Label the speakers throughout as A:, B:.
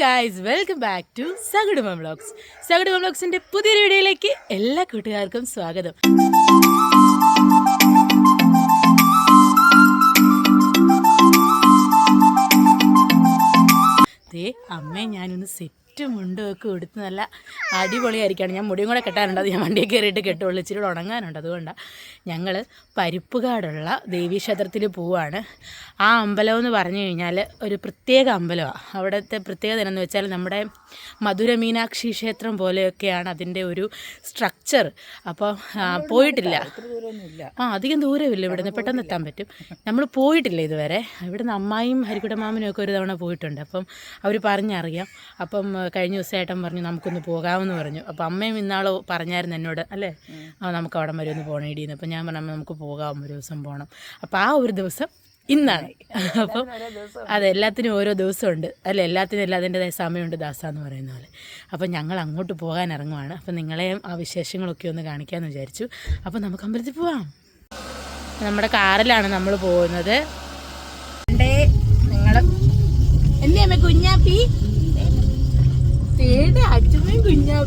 A: Guys welcome back to സഗടുമ vlogs സഗടുമ വ്ളോഗ്സിന്റെ പുതിയ വീഡിയോയിലേക്ക് എല്ലാ കൂട്ടുകാർക്കും സ്വാഗതം. ദേ അമ്മേ ഞാനൊന്ന് സെറ്റ് മുണ്ടും ഒക്കെ എടുത്ത് നല്ല അടിപൊളിയായിരിക്കുകയാണ് ഞാൻ മുടിയും കൂടെ കെട്ടാനുണ്ട് അത് ഞാൻ വണ്ടിയിൽ കയറിയിട്ട് കെട്ടുള്ളൂ. ഇച്ചിരി ഉണങ്ങാനുണ്ട്. അതുകൊണ്ടാണ് ഞങ്ങൾ പരിപ്പുകാടുള്ള ദേവീക്ഷേത്രത്തിൽ പോവാണ്. ആ അമ്പലം എന്ന് പറഞ്ഞു കഴിഞ്ഞാൽ ഒരു പ്രത്യേക അമ്പലമാണ് അവിടുത്തെ പ്രത്യേകത എന്ന് വെച്ചാൽ നമ്മുടെ മധുര മീനാക്ഷി ക്ഷേത്രം പോലെയൊക്കെയാണ് അതിന്റെ ഒരു സ്ട്രക്ചർ അപ്പോൾ പോയിട്ടില്ല. ആ അധികം ദൂരമില്ല ഇവിടുന്ന്. പെട്ടെന്ന് എത്താൻ പറ്റും. നമ്മൾ പോയിട്ടില്ല ഇതുവരെ. ഇവിടുന്ന് അമ്മായും ഹരിക്കുടമാമനും ഒക്കെ ഒരു തവണ പോയിട്ടുണ്ട്. അപ്പം അവർ പറഞ്ഞറിയാം. അപ്പം കഴിഞ്ഞ ദിവസം ഏട്ടൻ പറഞ്ഞു നമുക്കൊന്ന് പോകാമെന്ന് പറഞ്ഞു. അപ്പം അമ്മയും ഇന്നാൾ പറഞ്ഞായിരുന്നു എന്നോട് അല്ലേ? ആ നമുക്ക് അവിടം വരെ ഒന്ന് പോകണേടിയെന്ന് അപ്പം ഞാൻ പറഞ്ഞു നമുക്ക് പോകാം ഒരു ദിവസം പോകണം അപ്പം ആ ഒരു ദിവസം ഇന്നാണ്. അപ്പം അതെ എല്ലാത്തിനും ഓരോ ദിവസമുണ്ട്. അല്ല? എല്ലാത്തിനും എല്ലാ അതിന്റെതായ സമയമുണ്ട് ദാസ എന്ന് പറയുന്ന പോലെ. അപ്പം ഞങ്ങൾ അങ്ങോട്ട് പോകാൻ ഇറങ്ങുവാണ്. അപ്പം നിങ്ങളെയും ആ വിശേഷങ്ങളൊക്കെ ഒന്ന് കാണിക്കാമെന്ന് വിചാരിച്ചു. അപ്പം നമുക്ക് അമ്പലത്തിൽ പോവാം. നമ്മുടെ കാറിലാണ് നമ്മൾ പോകുന്നത്. നിങ്ങൾ എന്നെ അമ്മ കുഞ്ഞാപ്പി. തേടെ അച്ഛമ്മയും ഞങ്ങൾ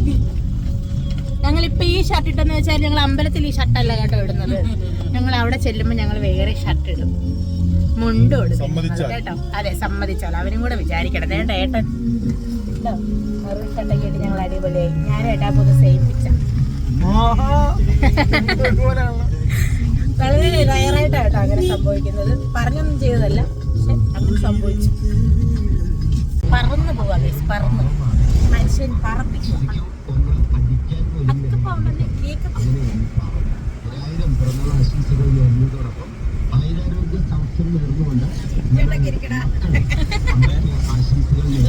A: ഞങ്ങളിപ്പോൾ ഈ ഷർട്ട് ഇട്ടെന്ന് വെച്ചാൽ ഞങ്ങൾ അമ്പലത്തിൽ ഈ ഷർട്ടല്ല കേട്ടോ ഇടുന്നത്. ഞങ്ങൾ അവിടെ ചെല്ലുമ്പോൾ ഞങ്ങൾ വേറെ ഷർട്ട് ഇടും. മുണ്ടും ഇടും. കേട്ടോ അതെ സമ്മതിച്ചോളാം അവനും കൂടെ വിചാരിക്കണം. കേട്ടോ ഏട്ടൻ? മെറൂൺ ഷർട്ടൊക്കെ ഇട്ട് ഞങ്ങൾ അടിപൊളിയായി. ഞാൻ ഏട്ടാ പോകുന്ന സെയിം പിക്ചർ വളരെ റയറായിട്ടാണ് കേട്ടോ അങ്ങനെ സംഭവിക്കുന്നത്. പറഞ്ഞൊന്നും ചെയ്തതല്ല പക്ഷെ അങ്ങനെ സംഭവിച്ചു. പറന്ന് പോവാ പറന്ന് പറന്ന്. മനുഷ്യൻ പറപ്പിക്കുക കേക്ക്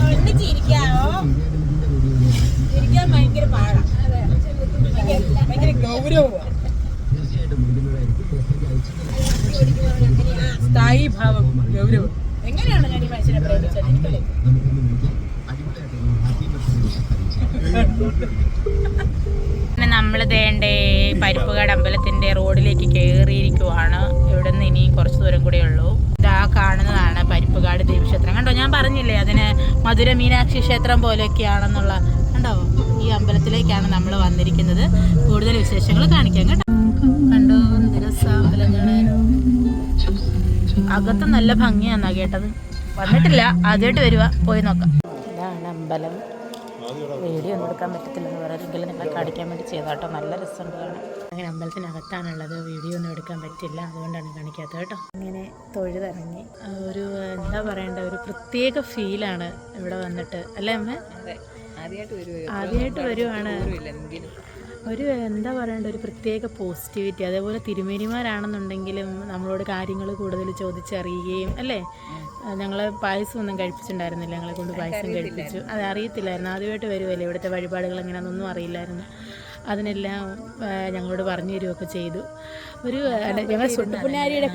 A: ഒന്ന് ചിരിക്കാവോ ചിരിക്കാൻ ഭയങ്കര പാടാ ഭയങ്കര ഗൗരവമാണ് സ്ഥായി ഭാവം ഗൗരവം എങ്ങനെയാണ് ഞാൻ ഈ മനുഷ്യനെ പ്രേമിച്ചത് എനിക്കല്ലേ നമ്മൾ ദേണ്ടേ പരിപ്പുകാട് അമ്പലത്തിന്റെ റോഡിലേക്ക് കയറിയിരിക്കുവാണ് ഇവിടെ നിന്ന് ഇനി കുറച്ച് ദൂരം കൂടെ ഉള്ളൂ. ഇതാ കാണുന്നതാണ് പരിപ്പുകാട് ദേവീക്ഷേത്രം. കണ്ടോ? ഞാൻ പറഞ്ഞില്ലേ അതിന് മധുര മീനാക്ഷി ക്ഷേത്രം പോലെയൊക്കെയാണെന്നുള്ള. കണ്ടോ? ഈ അമ്പലത്തിലേക്കാണ് നമ്മൾ വന്നിരിക്കുന്നത്. കൂടുതൽ വിശേഷങ്ങൾ കാണിക്കാം കേട്ടോ. കണ്ടോ? അകത്ത് നല്ല ഭംഗിയാന്നാ കേട്ടത്. വന്നിട്ടില്ല. ആദ്യമായിട്ട് വരുക പോയി നോക്കാം. ഇതാണ് അമ്പലം. വീഡിയോ ഒന്നും എടുക്കാൻ പറ്റത്തില്ലെന്ന് പറയാമെങ്കിലും നിങ്ങളെ കാണിക്കാൻ വേണ്ടി ചെയ്താട്ടോ നല്ല രസമുണ്ട് കാണാൻ. അങ്ങനെ അമ്പലത്തിനകത്താണുള്ളത്. വീഡിയോ ഒന്നും എടുക്കാൻ പറ്റില്ല. അതുകൊണ്ടാണ് കാണിക്കാത്തത് കേട്ടോ. ഇങ്ങനെ തൊഴുതിറങ്ങി. ഒരു എന്താ പറയണ്ട ഒരു പ്രത്യേക ഫീലാണ് ഇവിടെ വന്നിട്ട്. അല്ലേ അമ്മ? ആദ്യമായിട്ട് വരുവാണ്. ഒരു എന്താ പറയേണ്ട ഒരു പ്രത്യേക പോസിറ്റിവിറ്റി അതേപോലെ തിരുമേനിമാരാണെന്നുണ്ടെങ്കിലും നമ്മളോട് കാര്യങ്ങൾ കൂടുതൽ ചോദിച്ചറിയുകയും അല്ലേ? ഞങ്ങൾ പായസം ഒന്നും കഴിപ്പിച്ചിട്ടുണ്ടായിരുന്നില്ല. ഞങ്ങളെ കൊണ്ട് പായസം കഴിപ്പിച്ചു. അത് അറിയത്തില്ലായിരുന്നു. ആദ്യമായിട്ട് വരുമല്ലേ ഇവിടുത്തെ വഴിപാടുകൾ എങ്ങനെയാണെന്നൊന്നും അറിയില്ലായിരുന്നു. അതിനെല്ലാം ഞങ്ങളോട് പറഞ്ഞു തരുമൊക്കെ ചെയ്തു. ഒരു ഞങ്ങൾ സുട്ട പുന്നാരിയുടെ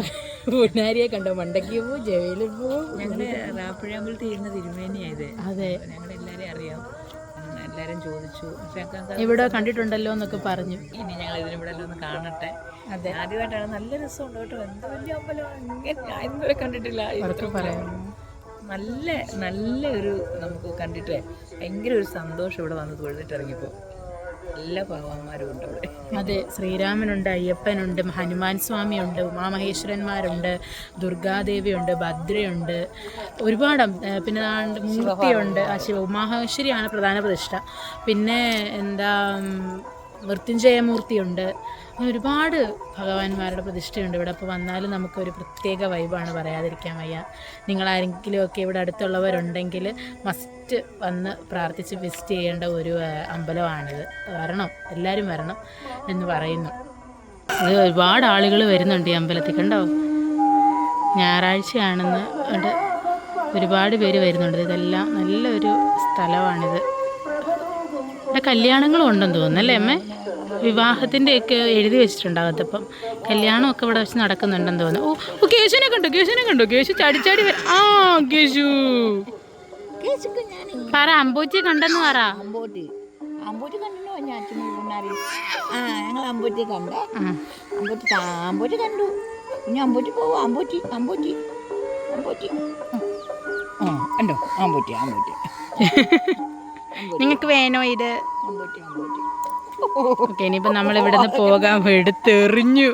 A: പുന്നാരിയെ കണ്ടോ? മണ്ടയ്ക്ക് പോവും ജവയിലിൽ പോവും
B: ഞങ്ങൾ തീരുന്ന തിരുമേനിയായത്
A: അതെ.
B: ഞങ്ങളെല്ലാവരെയും അറിയാം. എല്ലാവരും ചോദിച്ചു.
A: ഇവിടെ കണ്ടിട്ടുണ്ടല്ലോ എന്നൊക്കെ പറഞ്ഞു.
B: ഇനി ഞങ്ങൾ ഇതിനിവിടെ ഒന്ന് കാണട്ടെ.
A: അതെ.
B: ആദ്യമായിട്ടാണ് നല്ല രസമുണ്ട് കേട്ടോ. എന്ത് വലിയ അമ്പലം ഇങ്ങനെ ഇതുവരെ കണ്ടിട്ടില്ല.
A: പറയാം.
B: നല്ല നല്ല ഒരു നമുക്ക് കണ്ടിട്ട് ഭയങ്കര ഒരു സന്തോഷം ഇവിടെ വന്ന് തൊഴുതിട്ട് ഇറങ്ങിപ്പോ എല്ലാ ഭഗവാന്മാരും ഉണ്ട് അവിടെ.
A: അതെ ശ്രീരാമനുണ്ട് അയ്യപ്പനുണ്ട് ഹനുമാൻ സ്വാമിയുണ്ട് ഉമാമഹേശ്വരന്മാരുണ്ട് ദുർഗാദേവിയുണ്ട് ഭദ്രയുണ്ട് ഒരുപാട് പിന്നെ മൂർത്തിയുണ്ട് ആ ശിവ ഉമാമഹേശ്വരിയാണ് പ്രധാന പ്രതിഷ്ഠ. പിന്നെ എന്താ മൃത്യുഞ്ജയമൂർത്തിയുണ്ട്. അങ്ങനെ ഒരുപാട് ഭഗവാന്മാരുടെ പ്രതിഷ്ഠയുണ്ട് ഇവിടെ. അപ്പോൾ വന്നാലും നമുക്കൊരു പ്രത്യേക വൈബാണ് പറയാതിരിക്കാൻ വയ്യ. നിങ്ങളാരെങ്കിലും ഒക്കെ ഇവിടെ അടുത്തുള്ളവരുണ്ടെങ്കിൽ മസ്റ്റ് വന്ന് പ്രാർത്ഥിച്ച് വിസിറ്റ് ചെയ്യേണ്ട ഒരു അമ്പലമാണിത്. വരണം എല്ലാവരും വരണം എന്ന് പറയുന്നു. ഇത് ഒരുപാട് ആളുകൾ വരുന്നുണ്ട് ഈ അമ്പലത്തിൽ. കണ്ടോ? ഞായറാഴ്ചയാണെന്ന് ഒരുപാട് പേര് വരുന്നുണ്ട്. ഇതെല്ലാം നല്ലൊരു സ്ഥലമാണിത്. ഇവിടെ കല്യാണങ്ങളും ഉണ്ടെന്ന് തോന്നുന്നു അല്ലേ അമ്മേ? വിവാഹത്തിന്റെയൊക്കെ എഴുതി വെച്ചിട്ടുണ്ടാകത്തപ്പം കല്യാണമൊക്കെ ഇവിടെ വെച്ച് നടക്കുന്നുണ്ടെന്ന് തോന്നുന്നു. ഓ കേശുവിനെ കണ്ടോ കേശുവിനെ കണ്ടോ. കേശു ചടിച്ചാടി ആ കേശു. പറ അമ്പൂച്ചി കണ്ടെന്ന് പറ.
C: അമ്പൂറ്റി കണ്ടോ ഞാൻ ആ ഞങ്ങൾ അമ്പോട്ടി കണ്ട.
A: ആ.
C: അമ്പോട്ടി കണ്ടു. ഇനി അമ്പോട്ടി പോവും? അമ്പോട്ടി അമ്പോട്ടി അമ്പോട്ടി ആ കണ്ടോ? അമ്പോട്ടി അമ്പോട്ടി
A: നിങ്ങൾക്ക് വേണോ ഇത്? ഓക്കെ ഇനിയിപ്പോൾ നമ്മൾ ഇവിടുന്ന് പോകാൻ എടുത്തെറിഞ്ഞു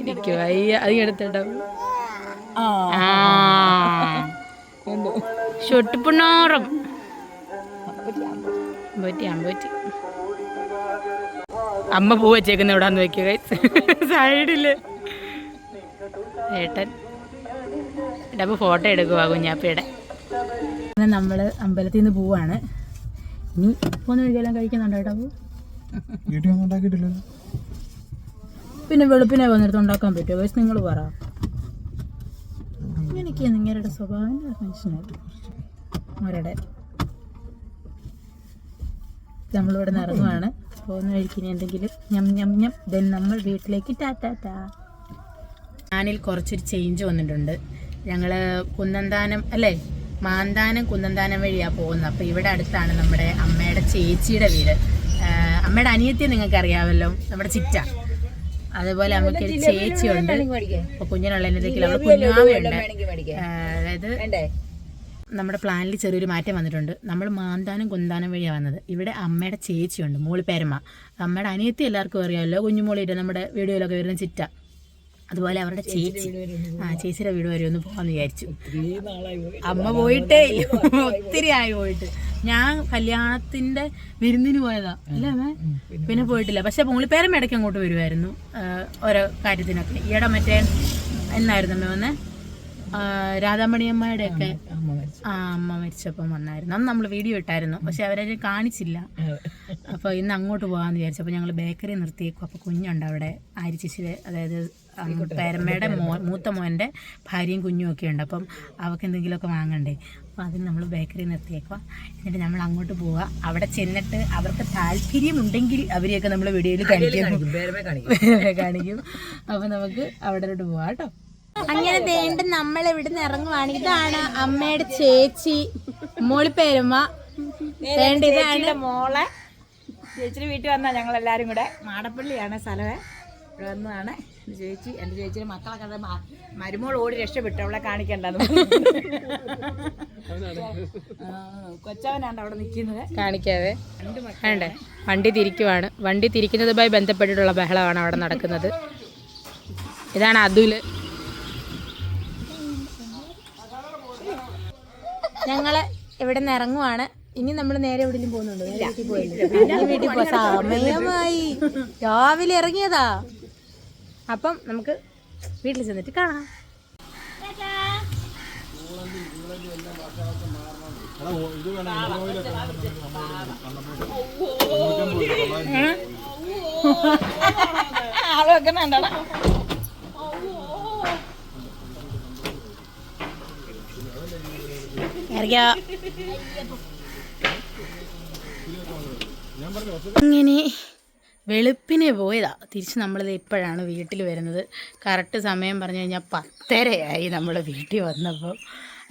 A: എനിക്ക് വയ്യ. അത് എടുത്തിട്ടോ
C: അമ്പൂറ്റി അമ്പൂറ്റി
A: അമ്പൂറ്റി അമ്മ പൂ വെച്ചേക്കുന്ന എവിടാന്ന് വെക്കുക സൈഡിൽ. ഏട്ടൻ. ഡബ് ഫോട്ടോ എടുക്കുക കുഞ്ഞാപ്പയുടെ. നമ്മൾ അമ്പലത്തിൽ നിന്ന് പോവാണ്. ഇനി പോന്ന വഴിക്കെല്ലാം കഴിക്കുന്നുണ്ടോ കേട്ടോ
D: വീട്ടിൽ ഒന്നും ഉണ്ടാക്കിയിട്ടില്ലല്ലോ.
A: പിന്നെ വെളുപ്പിനെ വന്നിടത്ത് ഉണ്ടാക്കാൻ പറ്റുമോ? വയസ്സ് നിങ്ങൾ പറ. എനിക്ക് നിങ്ങളുടെ സ്വഭാവം അവരുടെ നമ്മളിവിടെ നിറങ്ങുവാണ് പോകുന്ന വഴിക്ക് ഇനി എന്തെങ്കിലും ഞം ഞം ഞം. ദെൻ നമ്മൾ വീട്ടിലേക്ക് ടാറ്റാ ടാ ഞാനിൽ കുറച്ചൊരു ചേഞ്ച് വന്നിട്ടുണ്ട്. ഞങ്ങൾ കുന്നന്താനം അല്ലേ? മാന്താനം കുന്നന്താനം വഴിയാണ് പോകുന്നത്. അപ്പോൾ ഇവിടെ അടുത്താണ് നമ്മുടെ അമ്മയുടെ ചേച്ചിയുടെ വീട്. അമ്മയുടെ അനിയത്തി നിങ്ങൾക്ക് അറിയാമല്ലോ നമ്മുടെ ചിറ്റ. അതുപോലെ നമുക്ക് ഒരു ചേച്ചിയുണ്ട്. അപ്പൊ കുഞ്ഞിനുള്ള അവിടെ കുഞ്ഞാവയുണ്ട്. അതായത് നമ്മുടെ പ്ലാനിൽ ചെറിയൊരു മാറ്റം വന്നിട്ടുണ്ട്. നമ്മൾ മാന്താനം കുന്താനം വഴിയാണ് വന്നത്. ഇവിടെ അമ്മയുടെ ചേച്ചിയുണ്ട്. മോളി പേരമ്മ. അമ്മയുടെ അനിയത്തി എല്ലാവർക്കും അറിയാമല്ലോ. കുഞ്ഞുമോളിയുടെ നമ്മുടെ വീഡിയോയിലൊക്കെ വരുന്ന ചിറ്റ. അതുപോലെ അവരുടെ ചേച്ചി. ആ ചേച്ചിയുടെ വീട് വരെ ഒന്ന് പോകാമെന്ന് വിചാരിച്ചു. അമ്മ പോയിട്ടേ. ഒത്തിരി ആയി പോയിട്ട്. ഞാൻ കല്യാണത്തിന്റെ വിരുന്നിന് പോയതാ. അല്ലേ പിന്നെ പോയിട്ടില്ല. പക്ഷെ മോളിപ്പേരമ്മ ഇടയ്ക്ക് അങ്ങോട്ട് വരുമായിരുന്നു ഓരോ കാര്യത്തിനൊക്കെ. ഈയിടെ മറ്റേ എന്നായിരുന്നു അമ്മ വന്നേ? രാധാമണിയമ്മയുടെ ഒക്കെ ആ അമ്മ മരിച്ചപ്പം വന്നായിരുന്നു. അന്ന് നമ്മൾ വീഡിയോ ഇട്ടായിരുന്നു. പക്ഷെ അവരെ കാണിച്ചില്ല. അപ്പോൾ ഇന്ന് അങ്ങോട്ട് പോകാമെന്ന് വിചാരിച്ചു അപ്പോൾ ഞങ്ങൾ ബേക്കറി നിർത്തിയേക്കും. അപ്പോൾ കുഞ്ഞുണ്ട് അവിടെ. ആരി ചേച്ചിയുടെ അതായത് പേരമ്മയുടെ മോ മൂത്ത മോന്റെ ഭാര്യയും കുഞ്ഞും ഒക്കെ ഉണ്ട്. അപ്പം അവൾക്ക് എന്തെങ്കിലുമൊക്കെ വാങ്ങണ്ടേ? അപ്പോൾ അതിന് നമ്മൾ ബേക്കറി നിർത്തിയേക്കുക എന്നിട്ട് നമ്മൾ അങ്ങോട്ട് പോവുക അവിടെ ചെന്നിട്ട് അവർക്ക് താല്പര്യമുണ്ടെങ്കിൽ അവരെയൊക്കെ നമ്മൾ വീഡിയോയിൽ കാണിക്കും.
B: കാണിക്കും.
A: അപ്പം കാണിക്കും. അപ്പോൾ നമുക്ക് അവിടോട്ട് പോവാം കേട്ടോ. അങ്ങനെ വേണ്ട നമ്മൾ ഇവിടുന്ന് ഇറങ്ങുവാണ്. ഇതാണ് അമ്മയുടെ ചേച്ചി മോളിപ്പേരമ്മ വേണ്ട ഇതാണ്
C: മോളെ. ചേച്ചിയുടെ വീട്ടിൽ വന്നാ ഞങ്ങൾ എല്ലാരും കൂടെ മാടപ്പള്ളിയാണ് സ്ഥലമേ. ഇവിടെ വന്നതാണ്. ചേച്ചി എന്റെ ചേച്ചിയുടെ മക്കളൊക്കെ അത് മരുമോൾ ഓടി രക്ഷപ്പെട്ടു. അവളെ കാണിക്കണ്ടെന്ന് കൊച്ചവനാണ് അവിടെ നിൽക്കുന്നത്.
A: കാണിക്കാതെ. വേണ്ടേ? വണ്ടി തിരിക്കുവാണ്. വണ്ടി തിരിക്കുന്നതുമായി ബന്ധപ്പെട്ടിട്ടുള്ള ബഹളമാണ് അവിടെ നടക്കുന്നത്. ഇതാണ് അതുൽ ഞങ്ങൾ ഇവിടെ നിന്ന് ഇറങ്ങുവാണ്. ഇനി നമ്മൾ നേരെ എവിടെയും പോകുന്നുണ്ടോ? വീട്ടിൽ പോയി സമയമായി. രാവിലെ ഇറങ്ങിയതാ. അപ്പം നമുക്ക് വീട്ടിൽ ചെന്നിട്ട് കാണാം.
C: ആൾ വെക്കുന്നുണ്ടോ
A: ഇറങ്ങിയോ? അങ്ങനെ വെളുപ്പിനെ പോയതാ. തിരിച്ച് നമ്മളിത് ഇപ്പോഴാണ് വീട്ടിൽ വരുന്നത്. കറക്റ്റ് സമയം പറഞ്ഞു കഴിഞ്ഞാൽ പത്തരയായി നമ്മൾ വീട്ടിൽ വന്നപ്പോൾ.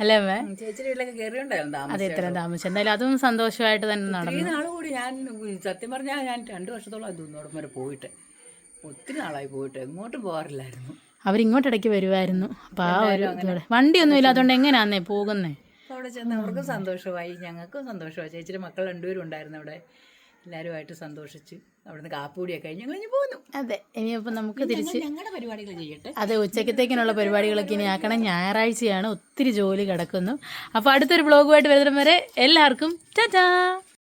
A: അല്ലേ അതെ
B: ചേച്ചിയുടെ വീട്ടിലൊക്കെ കയറിയുണ്ടായിരുന്നു
A: അത് എത്ര താമസിച്ചു എന്തായാലും അതും സന്തോഷമായിട്ട് തന്നെ നടന്നു.
B: നാൾ കൂടി ഞാൻ സത്യം പറഞ്ഞാൽ ഞാൻ രണ്ട് വർഷത്തോളം വരെ പോയിട്ട്. ഒത്തിരി നാളായി പോയിട്ട്. എങ്ങോട്ടും പോകാറില്ലായിരുന്നു.
A: അവരിങ്ങോട്ടിടയ്ക്ക് വരുമായിരുന്നു അപ്പോൾ ആ ഒരു വണ്ടിയൊന്നും ഇല്ലാത്തതുകൊണ്ട് എങ്ങനെയാന്നേ പോകുന്നേ?
B: അവിടെ ചെന്ന് അവർക്കും സന്തോഷമായി. ഞങ്ങൾക്കും സന്തോഷമായി. ചേച്ചിയുടെ മക്കൾ രണ്ടുപേരും ഉണ്ടായിരുന്നു അവിടെ. എല്ലാവരുമായിട്ട് സന്തോഷിച്ച് അവിടുന്ന് കാപ്പൂടിയൊക്കെ കഴിഞ്ഞ് ഇനി പോന്നു.
A: അതെ ഇനിയിപ്പോൾ നമുക്ക് തിരിച്ച്
C: ഞങ്ങളുടെ പരിപാടികൾ ചെയ്യട്ടെ.
A: അതെ ഉച്ചക്കത്തേക്കിനുള്ള പരിപാടികളൊക്കെ ഇനി ആക്കണം. ഞായറാഴ്ചയാണ് ഒത്തിരി ജോലി കിടക്കുന്നു. അപ്പോൾ അടുത്തൊരു ബ്ലോഗുമായിട്ട് വരുന്നവരെ എല്ലാവർക്കും ടാറ്റാ